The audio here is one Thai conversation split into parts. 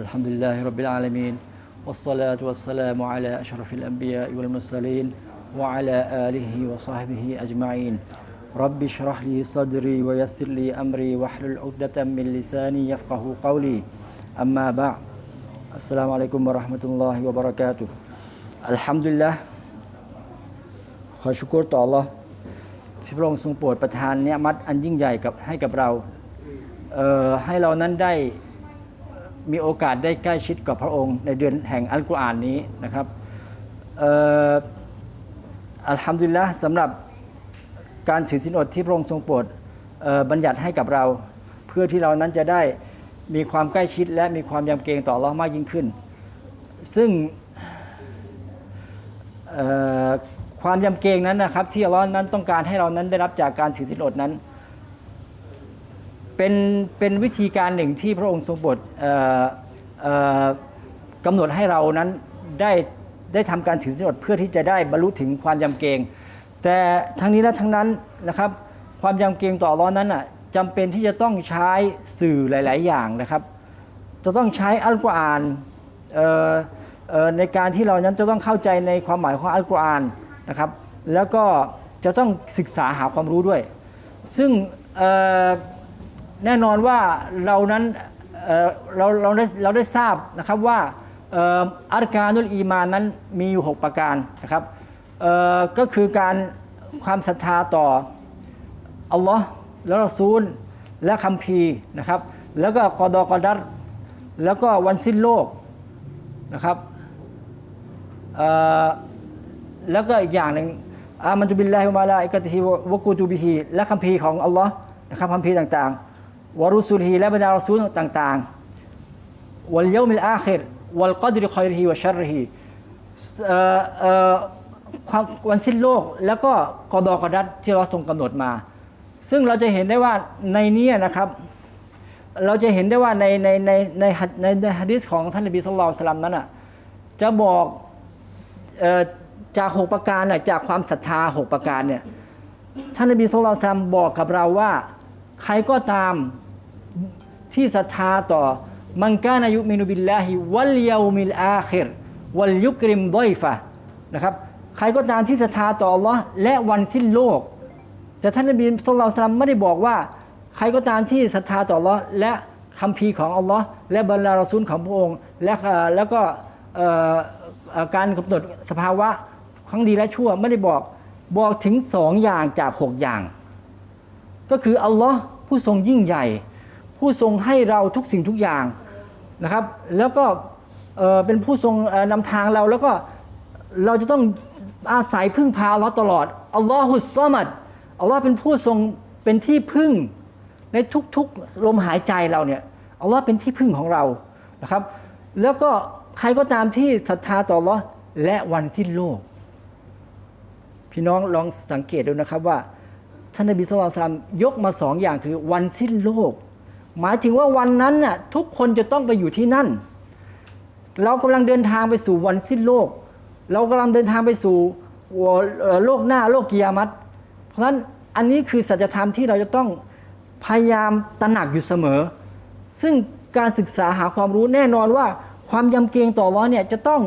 الحمد لله رب العالمين والصلاة والسلام على أشرف الأنبياء والمرسلين وعلى آله وصحبه أجمعين رب اشرح لي صدري ويسر لي أمري واحلل عقدة من لساني يفقه قولي أما بعد السلام عليكم ورحمة الله وبركاته الحمد لله ขอชุกรต่อ Allah ที่พระองค์ทรงโปรดประทานเนี่ยมัดอันยิ่งใหญ่กับให้กับเราเอ่อให้เรานั้นได้ มีโอกาสได้ใกล้ชิดกับพระองค์ ในเดือนแห่งอัลกุรอานนี้นะครับอัลฮัมดุลิลละสำหรับการถือศีลอดที่พระองค์ทรงโปรดบัญญัติให้กับเรา เพื่อที่เรานั้นจะได้มีความใกล้ชิด และมีความยำเกรงต่อ Allah มากยิ่งขึ้น ซึ่งความยำเกรงนั้นนะครับ ที่อัลลอฮ์นั้นต้องการให้เรานั้นได้รับจากการถือศีลอดนั้น เป็นเป็นวิธีการหนึ่งที่พระองค์ทรงโปรดกำหนดให้เรานั้นได้ได้ทำการถือศีลอดเพื่อที่จะได้บรรลุถึงความยำเกรง แต่ทั้งนี้และทั้งนั้นนะครับ ความยำเกรงต่ออัลเลอฮ์นั้นอะจำเป็นที่จะต้องใช้สื่อหลาย ๆ อย่างนะครับ จะต้องใช้อัลกุรอานเอ่อเอ่อในการที่เรานั้นจะต้องเข้าใจในความหมายของอัลกุรอานนะครับ แล้วก็จะต้องศึกษาหาความรู้ด้วย ซึ่ง แน่นอนว่าเรานั้นเเราเราได้เราได้ทราบนะครับว่าอ่ออัการนุลอีมานนั้นมีอยู่ 6 ประการนะครับก็คือการความศรัทธาต่ออัลลอฮ์และรอซูลและคัมภีร์นะครับ แล้วก็กอดอกอดัตแล้วก็วันสิ้นโลกนะครับแล้วก็อีกอย่างหนึ่งอามันตุบิลลาฮิวะมาลาอิกะติฮิวะกูตูบิฮิและคัมภีร์ของอัลลอฮ์นะครับคัมภีร์ต่างๆ วรุสุลฮีและบรรดารอซูลต่างๆวัลเยามิลอาคิรวัลกอดริคอยริฮิวะชัรฮิเอ่อเอ่อความวันสิ้นโลกแล้วก็กอดอกอดัตที่เราทรงกำหนดมา ซึ่งเราจะเห็นได้ว่าในนี้นะครับ เราจะเห็นได้ว่าในในในในในในฮะดีษของท่านนบีสุลต่านสลัมนั้นอะจะบอกจากหกประการน่ะจากความศรัทธาหกประการเนี่ยท่านนบีสุลต่านสลัมบอกกับเราว่า ใครก็ตาม ที่ศรัทธาต่อมังกานายุมินุบิลลาฮิวัลเยามิลอาคิรวัลยุกริมดอยฟะนะครับใครก็ตามที่ศรัทธาต่อ Allah และวันสิ้นโลก แต่ท่านนบีสุลต่านไม่ได้บอกว่า ใครก็ตามที่ศรัทธาต่ออัลลอฮ์และคำพีของอัลลอฮ์และบรรดารอซูลของพระองค์ และแล้วก็การกำหนดสภาวะทั้งดีและชั่วไม่ได้บอกบอกถึงสองอย่างจากหกอย่าง ก็คืออัลลอฮ์ผู้ทรงยิ่งใหญ่ ผู้ทรงให้เราทุกสิ่งทุกอย่างนะครับ แล้วก็เเป็นผู้ทรงนำทางเราแล้วก็เราจะต้องอาศัยพึ่งพาอัลลอฮ์ตลอดอัลลอฮุสซอมัดอัลลอฮ์เป็นผู้ทรงเป็นที่พึ่งในทุกๆลมหายใจเราเนี่ยอัลลอฮ์เป็นที่พึ่งของเรานะครับ แล้วก็ใครก็ตามที่ศรัทธาต่ออัลลอฮ์และวันสิ้นโลก พี่น้องลองสังเกตดูนะครับว่าท่านนบีสุลต่านยกมาสองอย่างคือวันสิ้นโลก หมายถึงว่าวันนั้นน่ะทุกคนจะต้องไปอยู่ที่นั่น เรากำลังเดินทางไปสู่วันสิ้นโลก เรากำลังเดินทางไปสู่โลกหน้าโลกกิยามัตเพราะฉะนั้นอันนี้คือสัจธรรมที่เราจะต้องพยายามตระหนักอยู่เสมอ ซึ่งการศึกษาหาความรู้แน่นอนว่า ความยำเกรงต่อร้อเนี่ยจะต้อง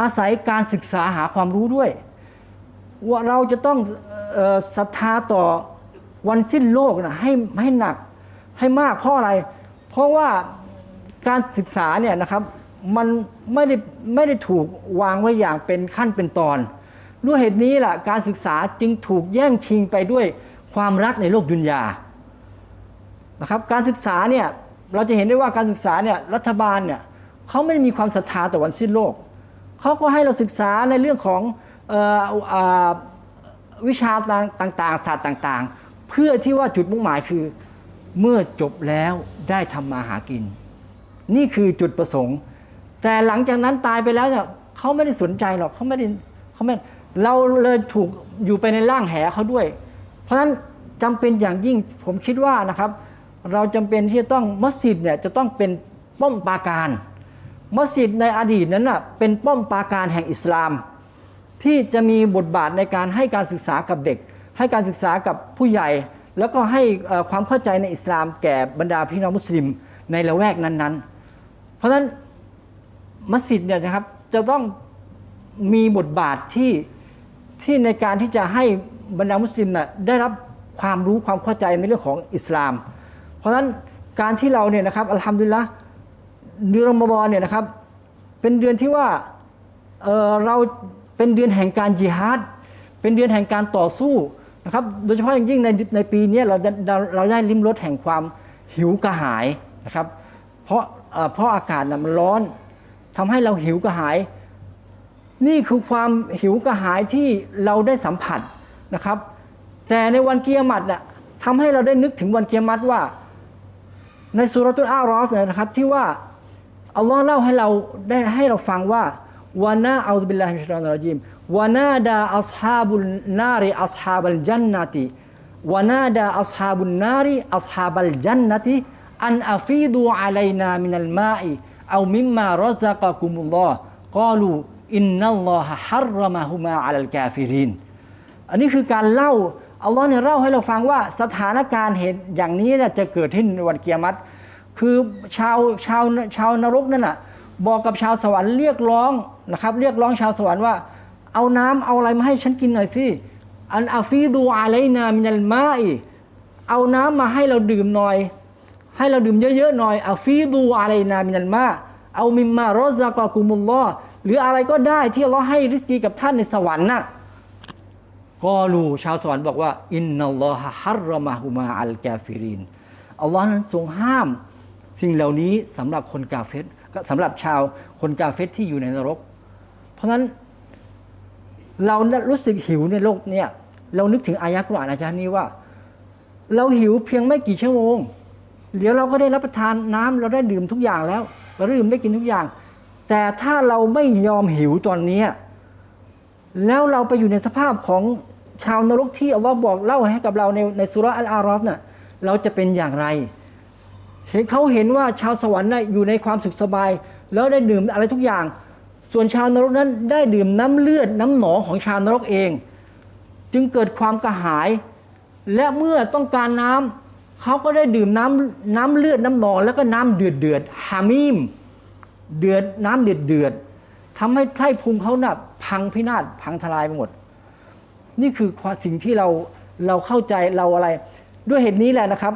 อาศัยการศึกษาหาความรู้ด้วย ว่าเราจะต้องศรัทธาต่อวันสิ้นโลกนะให้ให้หนัก ให้มากเพราะอะไร เพราะว่าการศึกษาเนี่ยนะครับมันไม่ได้ไม่ได้ถูกวางไว้อย่างเป็นขั้นเป็นตอนด้วยเหตุนี้ล่ะการศึกษาจึงถูกแย่งชิงไปด้วยความรักในโลกดุนยานะครับการศึกษาเนี่ยเราจะเห็นได้ว่าการศึกษาเนี่ยรัฐบาลเนี่ยเขาไม่ได้มีความศรัทธาต่อวันสิ้นโลกเขาก็ให้เราศึกษาในเรื่องของออวิชาต่างๆศาสตร์ต่าง ๆ เพื่อที่ว่าจุดมุ่งหมายคือ เมื่อจบแล้วได้ทำมาหากิน นี่คือจุดประสงค์ แต่หลังจากนั้นตายไปแล้วเนี่ยเขาไม่ได้สนใจหรอกเขาไม่ได้เขาไม่เราเลยถูกอยู่ไปในร่างแหเขาด้วย เพราะฉะนั้นจำเป็นอย่างยิ่งผมคิดว่านะครับ เราจำเป็นที่จะต้องมัสยิดเนี่ยจะต้องเป็นป้อมปราการ มัสยิดในอดีตนั้นน่ะเป็นป้อมปราการแห่งอิสลาม ที่จะมีบทบาทในการให้การศึกษากับเด็ก ให้การศึกษากับผู้ใหญ่ แล้วก็ให้ความเข้าใจในอิสลามแก่บรรดาพี่น้องมุสลิมในละแวกนั้นๆ เพราะฉะนั้นมัสยิดเนี่ยนะครับจะต้องมีบทบาทที่ที่ในการที่จะให้บรรดามุสลิมน่ะได้รับความรู้ความเข้าใจในเรื่องของอิสลาม เพราะฉะนั้นการที่เราเนี่ยนะครับอัลฮัมดุลิลละเดือนรอมฎอนเนี่ยนะครับเป็นเดือนที่ว่าเเราเป็นเดือนแห่งการจิฮาดเป็นเดือนแห่งการต่อสู้ นะครับโดยเฉพาะอย่างยิ่งในในปีนี้เราเราเราได้ลิ้มรสแห่งความหิวกระหายนะครับเพราะเพราะอากาศนะมันร้อนทำให้เราหิวกระหาย นี่คือความหิวกระหายที่เราได้สัมผัสนะครับ แต่ในวันเกียรติน่ะทำให้เราได้นึกถึงวันเกียรติว่า ในสุรตุลอารอฟเนี่ยนะครับที่ว่าอัลลอฮ์เล่าให้เราได้ให้เราฟังว่าวานนาอัลบิลลาฮิมิชชัยตอนรจีม วนาดาอัศฮาบุลนาริอัศฮาบัลจันนติวนาดาอัศฮาบุลนาริอัศฮาบัลจันนติอันอาฟีดูอะลัยนามินัลมาอิเอามิมมารซักะกุมุลลอฮ์กาลูอินนัลลอฮะฮัรมะฮุมาอัลกาฟิรินอันนี้คือการเล่าอัลลอฮ์เนี่ยเล่าให้เราฟังว่าสถานการณ์เหตุอย่างนี้เนี่ยจะเกิดขึ้นในวันเกียรติคือชาวชาวชาวนรกนั่นน่ะบอกกับชาวสวรรค์เรียกร้องนะครับ เรียกร้องชาวสวรรค์ว่า เอาน้ำเอาอะไรมาให้ฉันกินหน่อยสิอันอาฟีดูอะไลนามินัลมาอีเอาน้ำมาให้เราดื่มหน่อย ให้เราดื่มเยอะๆหน่อยอาฟีดูอะไลนามินัลมาเอามิมมารอซากอกุมุลลอหรืออะไรก็ได้ที่อัลลอฮ์ให้ริสกีกับท่านในสวรรค์น่ะกอลูชาวสวรรค์บอกว่า อินนัลลอฮะฮัรรมะฮุมาอัลกาฟิรินอัลลอฮ์นั้นทรงห้าม สิ่งเหล่านี้สำหรับคนกาเฟรก็สำหรับชาวคนกาเฟรที่อยู่ในนรก เพราะฉะนั้น เรารู้สึกหิวในโลกเนี่ยเรานึกถึงอายะกุรอานอาจารย์นี้ว่า เราหิวเพียงไม่กี่ชั่วโมงเดี๋ยวเราก็ได้รับประทานน้ำเราได้ดื่มทุกอย่างแล้ว เราได้ดื่มได้กินทุกอย่าง แต่ถ้าเราไม่ยอมหิวตอนนี้ แล้วเราไปอยู่ในสภาพของชาวนรกที่อัลลอฮ์บอกเล่าให้กับเราในในสุรอัลอารอฟน่ะเราจะเป็นอย่างไร เห็นเขาเห็นว่าชาวสวรรค์น่ะอยู่ในความสุขสบาย แล้วได้ดื่มอะไรทุกอย่าง ส่วนชาวนรกนั้นได้ดื่มน้ำเลือดน้ำหนองของชาวนรกเอง จึงเกิดความกระหาย และเมื่อต้องการน้ำเขาก็ได้ดื่มน้ำน้ำเลือดน้ำหนอง แล้วก็น้ำเดือดเดือดฮามีมเดือดน้ำเดือดเดือดทำให้ไส้พุงเขาน่ะพังพินาศพังทลายไปหมด นี่คือความสิ่งที่เราเราเข้าใจเราอะไร ด้วยเหตุนี้แหละนะครับ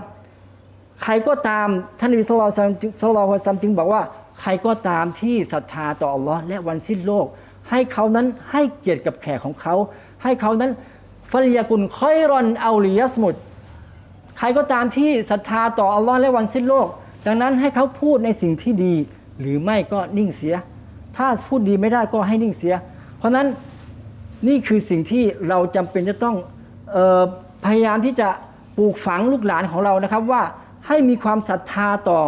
ใครก็ตามท่านนบีสุลานสุลต่านจึงบอกว่า ใครก็ตามที่ศรัทธาต่ออัลลอฮ์และวันสิ้นโลก ให้เขานั้นให้เกียรติกับแขกของเขา ให้เขานั้นฟัลยากุนคอยรอนเอาลียสมุดใครก็ตามที่ศรัทธาต่ออัลลอฮ์และวันสิ้นโลก ดังนั้นให้เขาพูดในสิ่งที่ดี หรือไม่ก็นิ่งเสีย ถ้าพูดดีไม่ได้ก็ให้นิ่งเสีย เพราะนั้นนี่คือสิ่งที่เราจำเป็นจะต้องออพยายามที่จะปลูกฝังลูกหลานของเรานะครับว่าให้มีความศรัทธาต่อ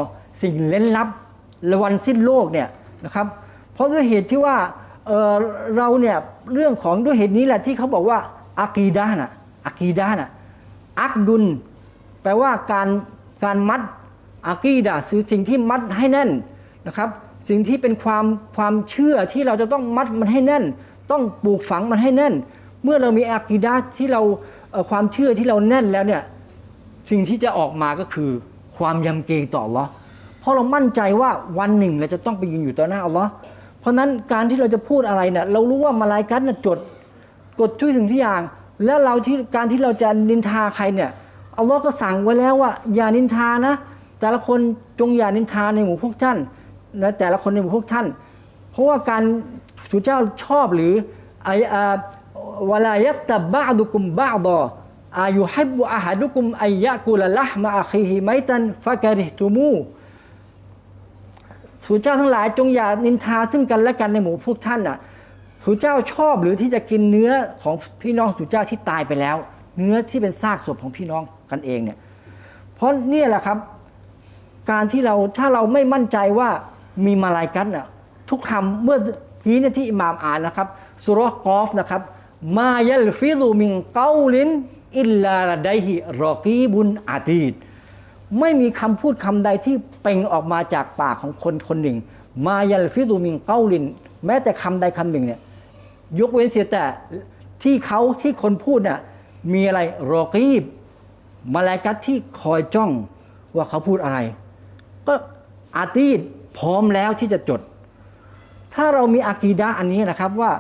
สิ่งเล้นลับ และวันสิ้นโลกเนี่ยนะครับ เพราะด้วยเหตุที่ว่าเเราเนี่ยเรื่องของด้วยเหตุนี้แหละที่เขาบอกว่าอากีดานะอากีดานะอักดุล แปลว่าการการมัดอากีดะคือสิ่งที่มัดให้แน่นนะครับ สิ่งที่เป็นความความเชื่อที่เราจะต้องมัดมันให้แน่น ต้องปลูกฝังมันให้แน่น เมื่อเรามีอากีดะที่เราเความเชื่อที่เราแน่นแล้วเนี่ยสิ่งที่จะออกมาก็คือความยำเกรงต่ออัลลอ เพราะเรามั่นใจว่าวันหนึ่งเราจะต้องไปยืนอยู่ต่อหน้าอัลลอฮ์เพราะนั้นการที่เราจะพูดอะไรเนี่ยเรารู้ว่ามาลายกัตน่ะจดกดทุกสิ่งทุกอย่าง แล้วเราที่การที่เราจะนินทาใครเนี่ยอัลลอฮ์ก็สั่งไว้แล้วว่า อย่านินทานะ แต่ละคนจงอย่านินทาในหมู่พวกท่านนะแต่ละคนในหมู่พวกท่าน เพราะว่าการสุเจ้าชอบหรือไออาวลายับตะบะดุกุมบะดออายุฮับบุอาฮัดุกุมอัยยะกุลละห์มาอาคีฮิไมตันฟะกะริฮตุมู สู่เจ้าทั้งหลายจงอย่านินทาซึ่งกันและกันในหมู่พวกท่านน่ะสู่เจ้าชอบหรือที่จะกินเนื้อของพี่น้องสู่เจ้าที่ตายไปแล้ว เนื้อที่เป็นซากศพของพี่น้องกันเองเนี่ยเพราะเนี่ยแหละครับ การที่เราถ้าเราไม่มั่นใจว่ามีมาลายกัตน่ะทุกคำเมื่อกี้เนี่ยที่อิหม่ามอ่านนะครับสุรกอฟนะครับ มายัลฟิลูมิงเกาลินอิลลาลาไดฮิรอกีบุนอาตีด ไม่มีคำพูดคำใดที่เป่งออกมาจากปากของคนคนหนึ่ง มายัลฟิดูมิงเกาลิน แม้แต่คำใดคำหนึ่งเนี่ยยกเว้นเสียแต่ที่เขาที่คนพูดน่ะมีอะไรรอกีบมาลากัตที่คอยจ้องว่าเขาพูดอะไร ก็อาตีดพร้อมแล้วที่จะจด ถ้าเรามีอากีดะอันนี้นะครับว่า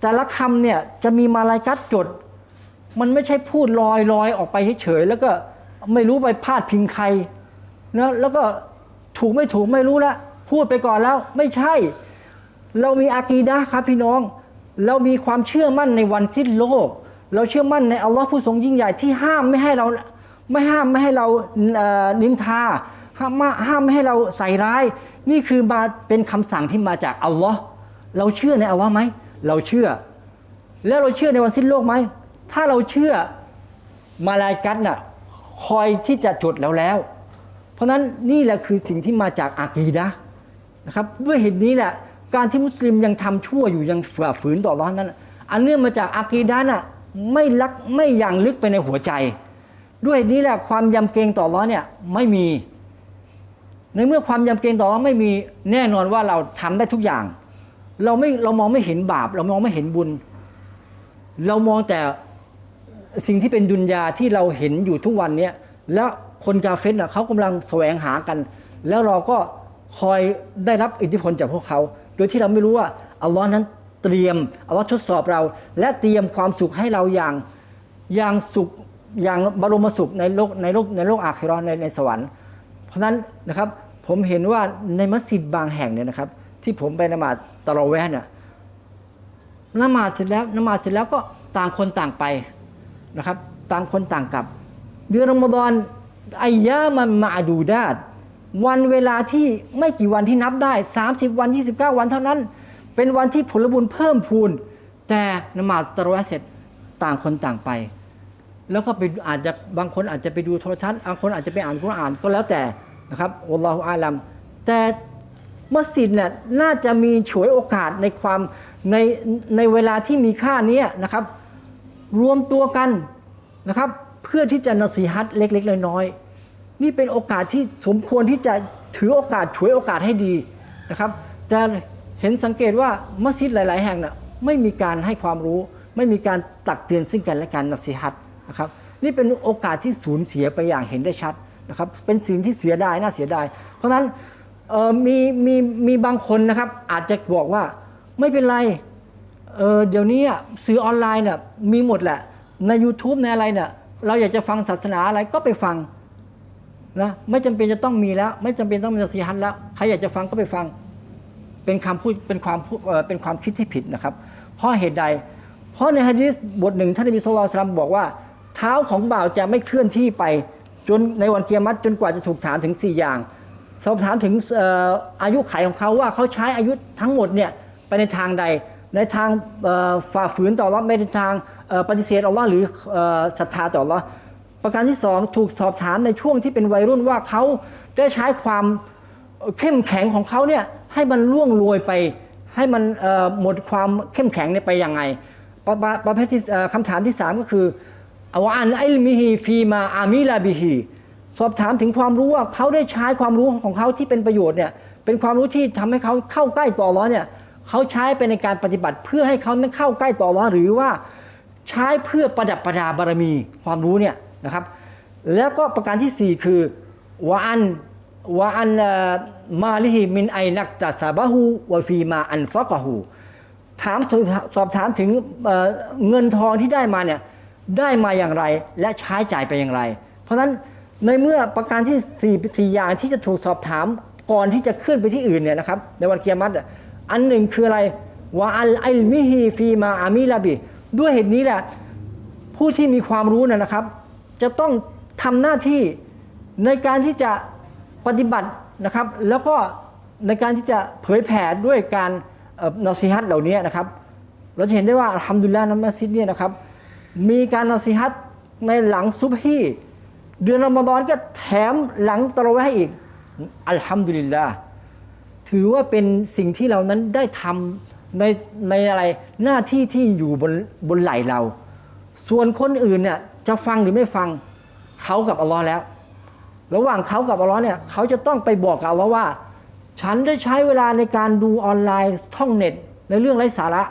แต่ละคำเนี่ยจะมีมาลายกัดจด มันไม่ใช่พูดลอยลอยออกไปเฉยๆแล้วก็ ไม่รู้ไปพาดพิงใครนะแล้วก็ถูกไม่ถูกไม่รู้ละพูดไปก่อนแล้วไม่ใช่ เรามีอากีดะครับพี่น้อง เรามีความเชื่อมั่นในวันสิ้นโลก เราเชื่อมั่นในอัลลอฮ์ผู้ทรงยิ่งใหญ่ที่ห้ามไม่ให้เราไม่ห้ามไม่ให้เรานินทาห้ามห้ามไม่ให้เราใส่ร้าย นี่คือมาเป็นคำสั่งที่มาจากอัลลอฮ์เราเชื่อในอัลลอฮ์ไหมเราเชื่อ แล้วเราเชื่อในวันสิ้นโลกไหมถ้าเราเชื่อมาลายกัตน่ะ คอยที่จะจดแล้วแล้ว เพราะนั้นนี่แหละคือสิ่งที่มาจากอากีดะนะครับด้วยเหตุนี้แหละการที่มุสลิมยังทำชั่วอยู่ยังฝ่าฝืนต่อร้อนนั้น อันเนื่องมาจากอากีดะน่ะไม่ลักไม่อย่างลึกไปในหัวใจ ด้วยเหตุนี้แหละความยำเกรงต่อร้อนเนี่ยไม่มี ในเมื่อความยำเกรงต่อเราไม่มีแน่นอนว่าเราทำได้ทุกอย่าง เราไม่เรามองไม่เห็นบาป เรามองไม่เห็นบุญ เรามองแต่ สิ่งที่เป็นดุนยาที่เราเห็นอยู่ทุกวันเนี้ยแล้วคนกาเฟสน่ะเขากำลังแสวงหากัน แล้วเราก็คอยได้รับอิทธิพลจากพวกเขา โดยที่เราไม่รู้ว่าอัลลอฮ์นั้นเตรียมอัลลอฮ์ทดสอบเรา และเตรียมความสุขให้เราอย่างอย่างสุขอย่างบรมสุขในโลกในโลกในโลกอาคิราะห์ในในสวรรค์ เพราะฉะนั้นนะครับผมเห็นว่าในมัสยิดบางแห่งเนี่ยนะครับ ที่ผมไปนมาตะเรแวห์เนี่ยนมาเสร็จแล้วนมาเสร็จแล้วก็ต่างคนต่างไป นะครับต่างคนต่างกับ เดือนรอมฎอนอายามันมาดูดาดวันเวลาที่ไม่กี่วันที่นับได้ 30 วัน 29 วันเท่านั้น เป็นวันที่ผลบุญเพิ่มพูน แต่นมาตะราะแวห์เสร็จต่างคนต่างไป แล้วก็ไปอาจจะบางคนอาจจะไปดูโทรทัศน์บางคนอาจจะไปอ่านกุรอานก็แล้วแต่นะครับอัลลอฮฺอาลัมแต่มัสยิดเนี่ยน่าจะมีฉวยโอกาสในความในในเวลาที่มีค่านี้นะครับ รวมตัวกันนะครับ เพื่อที่จะนสีฮัตเล็ก ๆ น้อยๆนี่เป็นโอกาสที่สมควรที่จะถือโอกาสฉวยโอกาสให้ดีนะครับจะเห็นสังเกตว่ามัสยิดหลาย ๆ แห่งน่ะไม่มีการให้ความรู้ ไม่มีการตักเตือนซึ่งกันและกันนสีฮัตนะครับนี่เป็นโอกาสที่สูญเสียไปอย่างเห็นได้ชัดนะครับเป็นสิ่งที่เสียดายน่าเสียดาย เพราะฉะนั้นมีมีมีบางคนนะครับอาจจะบอกว่าไม่เป็นไร เออเดี๋ยวนี้สื่อออนไลน์เนี่ยมีหมดแหละ ใน YouTube ในอะไรเนี่ยเราอยากจะฟังศาสนาอะไรก็ไปฟังนะไม่จำเป็นจะต้องมีแล้ว ไม่จำเป็นต้องมีนสีฮันแล้วใครอยากจะฟังก็ไปฟัง เป็นคำพูดเป็นความพูดเป็นความคิดที่ผิดนะครับ เพราะเหตุใด เพราะในฮะดีษบทหนึ่งท่านนบีสุลต่านบอกว่า เท้าของบ่าวจะไม่เคลื่อนที่ไปจนในวันเกียรติจนกว่าจะถูกถามถึง 4 อย่าง สอบถามถึงเอ่ออายุไขของเขาว่าเขาใช้อายุทั้งหมดเนี่ยไปในทางใด ในทางฝ่าฝืนต่ออัลเลาะห์ไม่ในทางปฏิเสธอัลลอฮ์หรือศรัทธาต่ออัลลอฮ์ประการที่สองถูกสอบถามในช่วงที่เป็นวัยรุ่นว่าเขาได้ใช้ความเข้มแข็งของเขาเนี่ยให้มันล่วงโรยไป ให้มันหมดความเข้มแข็งเนี่ยไปยังไง ประประประเภทที่คำถามที่สามก็คืออาวอันอิลมิฮีฟีมาอามิลาบิฮีสอบถามถึงความรู้ว่าเขาได้ใช้ความรู้ของเขาที่เป็นประโยชน์เนี่ยเป็นความรู้ที่ทำให้เขาเข้าใกล้ต่ออัลเลาะห์เนี่ย เขาใช้ไปในการปฏิบัติเพื่อให้เขานั้นเข้าใกล้ต่ออัลเลาหรือว่าใช้เพื่อประดับประดาบารมีความรู้เนี่ยนะครับ แล้วก็ประการที่สี่คือวะอันวะอันมาลิฮิมินไอนักตัสบะฮูวฟีมาอันฟักะฮูถามสอบถามถึงเเงินทองที่ได้มาเนี่ยได้มาอย่างไรและใช้จ่ายไปอย่างไร เพราะฉะนั้นในเมื่อประการที่สี่สี่อย่างที่จะถูกสอบถามก่อนที่จะขึ้นไปที่อื่นเนี่ยนะครับในวันเกียรติ อันหนึ่งคืออะไรวะอัลไอลมิฮีฟีมาอามิลาบิด้วยเหตุนี้แหละ ผู้ที่มีความรู้นะนะครับ จะต้องทำหน้าที่ในการที่จะปฏิบัตินะครับ แล้วก็ในการที่จะเผยแผ่ด้วยการอ่อนอซีฮัตเหล่านี้นะครับ เราจะเห็นได้ว่าอัลฮัมดุลิลลาห์นัมัสยิดเนี่ยนะครับ มีการนอซีฮัตในหลังซุบฮีเดือนรอมฎอนก็แถมหลังตะเราะเวห์อีกอัลฮัมดุลิลลาห์ ถือว่าเป็นสิ่งที่เรานั้นได้ทำในในอะไรหน้าที่ที่อยู่บนบนไหลเรา ส่วนคนอื่นเนี่ยจะฟังหรือไม่ฟังเขากับอัลลอฮ์แล้ว ระหว่างเขากับอัลลอฮ์เนี่ยเขาจะต้องไปบอกกับอัลลอฮ์ว่า ฉันได้ใช้เวลาในการดูออนไลน์ท่องเน็ตในเรื่องไร้สาระ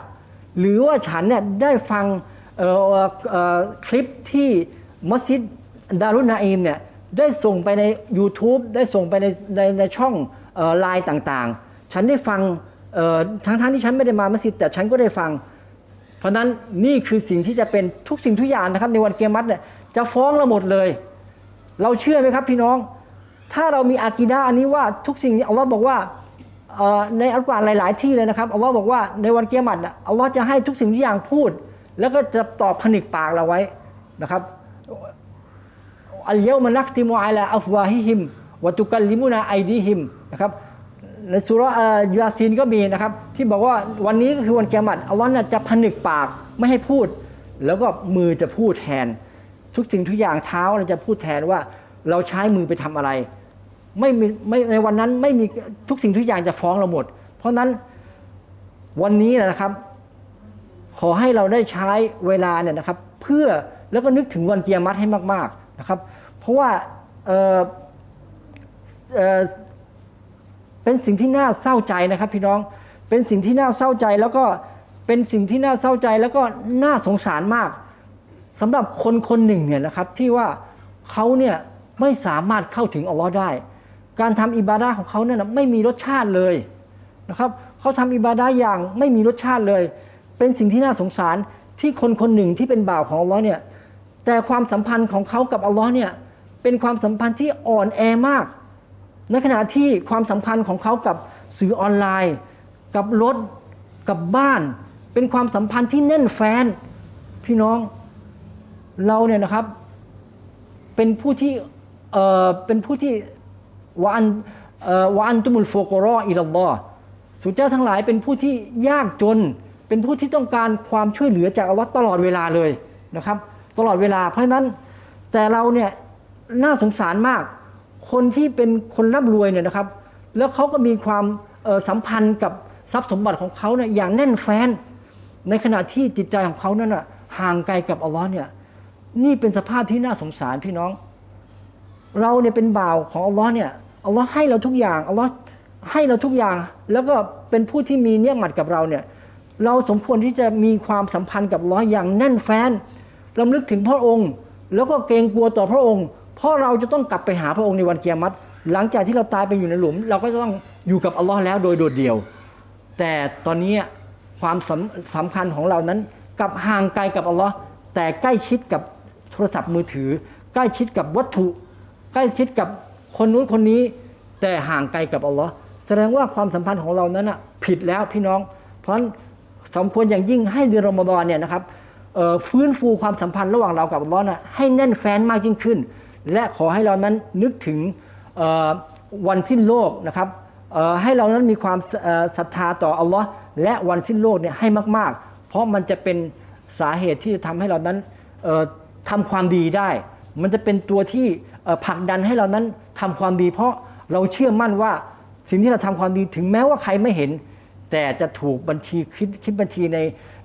หรือว่าฉันเนี่ยได้ฟังเอ่อเอ่อคลิปที่มัสยิดดารุนาอิมเนี่ยได้ส่งไปใน YouTube ได้ส่งไปในในในช่อง ไลน์ต่างๆ ฉันได้ฟังทั้งๆที่ฉันไม่ได้มามัสยิดแต่ฉันก็ได้ฟัง เพราะนั้นนี่คือสิ่งที่จะเป็นทุกสิ่งทุกอย่างนะครับในวันเกียรติเนี่ยจะฟ้องเราหมดเลย เราเชื่อไหมครับพี่น้อง ถ้าเรามีอากีดาอันนี้ว่าทุกสิ่งนี้อัลลอฮ์บอกว่าในอัลกุรอานหลาย ๆ ที่เลยนะครับอัลลอฮ์บอกว่าในวันเกียรติน่ะอัลลอฮ์จะให้ทุกสิ่งทุกอย่างพูด แล้วก็จะตอบผนึกปากเราไว้นะครับอัลเยามานักติมุอาลาอัฟวาฮิฮิม วะตุกัลลิมุนาไอดีฮิมนะครับในสุรยาซีนก็มีนะครับที่บอกว่าวันนี้ก็คือวันเกียรติอัลลอฮ์น่ะจะผนึกปากไม่ให้พูด แล้วก็มือจะพูดแทน ทุกสิ่งทุกอย่างเท้าเราจะพูดแทนว่าเราใช้มือไปทำอะไร ไม่มีไม่ในวันนั้นไม่มีทุกสิ่งทุกอย่างจะฟ้องเราหมด เพราะฉะนั้นวันนี้นะครับ ขอให้เราได้ใช้เวลาเนี่ยนะครับ เพื่อแล้วก็นึกถึงวันเกียรมัดให้มาก ๆนะครับ เพราะว่า เป็นสิ่งที่น่าเศร้าใจนะครับพี่น้องเป็นสิ่งที่น่าเศร้าใจแล้วก็เป็นสิ่งที่น่าเศร้าใจแล้วก็น่าสงสารมากสำหรับคนคนหนึ่งเนี่ยนะครับที่ว่าเขาเนี่ยไม่สามารถเข้าถึงอัลลอฮ์ได้ การทำอิบาดาของเขาเนี่ยนะไม่มีรสชาติเลยนะครับเขาทำอิบาดาอย่างไม่มีรสชาติเลย เป็นสิ่งที่น่าสงสารที่คนคนหนึ่งที่เป็นบ่าวของอัลลอฮ์เนี่ยแต่ความสัมพันธ์ของเขากับอัลลอฮ์เนี่ยเป็นความสัมพันธ์ที่อ่อนแอมาก ในขณะที่ความสัมพันธ์ของเขากับสื่อออนไลน์ กับรถ กับบ้าน เป็นความสัมพันธ์ที่แน่นแฟนพี่น้องเราเนี่ยนะครับ เป็นผู้ที่เอ่อเป็นผู้ที่วันเอ่อวะอันตุมุลโฟกรออิลลอฮ์สุเจ้าทั้งหลายเป็นผู้ที่ยากจน เป็นผู้ที่ต้องการความช่วยเหลือจากอัลลอฮ์ตลอดเวลาเลยนะครับ ตลอดเวลาเพราะฉะนั้นแต่เราเนี่ยน่าสงสารมาก คนที่เป็นคนร่ำรวยเนี่ยนะครับ แล้วเขาก็มีความสัมพันธ์กับทรัพย์สมบัติของเขาเนี่ยอย่างแน่นแฟ้นในขณะที่จิตใจของเขานั้นน่ะห่างไกลกับอัลลอฮ์เนี่ยนี่เป็นสภาพที่น่าสงสารพี่น้อง เราเนี่ยเป็นบ่าวของอัลลอฮ์เนี่ยอัลลอฮ์ให้เราทุกอย่างอัลลอฮ์ให้เราทุกอย่าง แล้วก็เป็นผู้ที่มีเนี่ยหมัดกับเราเนี่ยเราสมควรที่จะมีความสัมพันธ์กับอัลลอฮ์อย่างแน่นแฟ้นลำลึกถึงพระองค์ แล้วก็เกรงกลัวต่อพระองค์ เพราะเราจะต้องกลับไปหาพระองค์ในวันเกียรติหลังจากที่เราตายไปอยู่ในหลุม เราก็จะต้องอยู่กับอัลลอฮ์แล้วโดยโดดเดี่ยว แต่ตอนนี้ความสำสำคัญของเรานั้นกับห่างไกลกับอัลลอฮ์แต่ใกล้ชิดกับโทรศัพท์มือถือ ใกล้ชิดกับวัตถุ ใกล้ชิดกับคนนู้นคนนี้ แต่ห่างไกลกับอัลลอฮ์แสดงว่าความสัมพันธ์ของเรานั้นน่ะผิดแล้วพี่น้อง เพราะนั้นสมควรอย่างยิ่งให้เดือนรอมฎอนเนี่ยนะครับเอ่อฟื้นฟูความสัมพันธ์ระหว่างเรากับอัลลอฮ์น่ะให้แน่นแฟ้นมากยิ่งขึ้น และขอให้เรานั้นนึกถึงวันสิ้นโลกนะครับให้เรานั้นมีความศรัทธาต่ออัลลอฮ์และวันสิ้นโลกเนี่ยให้มาก ๆ เพราะมันจะเป็นสาเหตุที่จะทำให้เรานั้นเอ่อทำความดีได้ มันจะเป็นตัวที่ผลักดันให้เรานั้นทำความดี เพราะเราเชื่อมั่นว่าสิ่งที่เราทำความดีถึงแม้ว่าใครไม่เห็น แต่จะถูกบัญชีคิดคิดบัญชีใน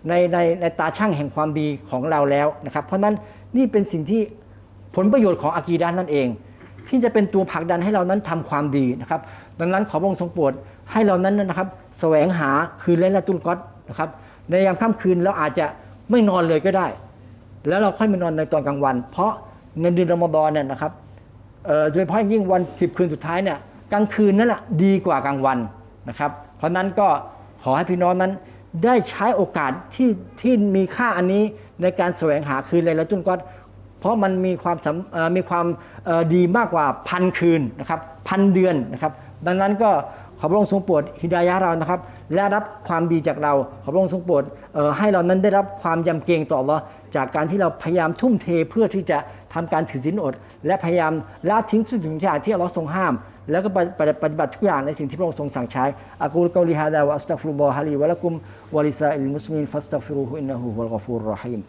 ในในในตาช่างแห่งความดีของเราแล้วนะครับ เพราะนั้นนี่เป็นสิ่งที่ ผลประโยชน์ของอากีดานนั่นเอง ที่จะเป็นตัวผลักดันให้เรานั้นทำความดีนะครับ ดังนั้นขอพระองค์ทรงโปรดให้เรานั้นนะครับแสวงหาคืนและละตุลกอดนะครับในยามค่ำคืนเราอาจจะไม่นอนเลยก็ได้ แล้วเราค่อยมานอนในตอนกลางวัน เพราะในเดือนรอมฎอนเนี่ยนะครับโดยเฉพาะยิ่งวันสิบคืนสุดท้ายเนี่ยกลางคืนนั่นแหละดีกว่ากลางวันนะครับ เพราะนั้นก็ขอให้พี่น้องนั้นได้ใช้โอกาสที่ที่มีค่าอันนี้ในการแสวงหาคืนเลยละตุนกอด เพราะมันมีความมีความดีมากกว่าพันคืนนะครับพันเดือนนะครับ ดังนั้นก็ขอพระองค์ทรงโปรดฮิดายะเรานะครับ และรับความดีจากเรา ขอพระองค์ทรงโปรดให้เรานั้นได้รับความยำเกรงต่อเราจากการที่เราพยายามทุ่มเทเพื่อที่จะทำการถือศีลอด และพยายามละทิ้งสิ่งทุกอย่างที่อัลลอฮ์ทรงห้าม แล้วก็ปฏิบัติทุกอย่างในสิ่งที่พระองค์ทรงสั่งใช้อักูลกอลิฮาดาวะอัสตัฟรุลลอฮะลีวะละกุมวะลิซาอิลมุสลิมฟัสตัฟรูฮุอินนะฮูวัลกฟูรรฮีม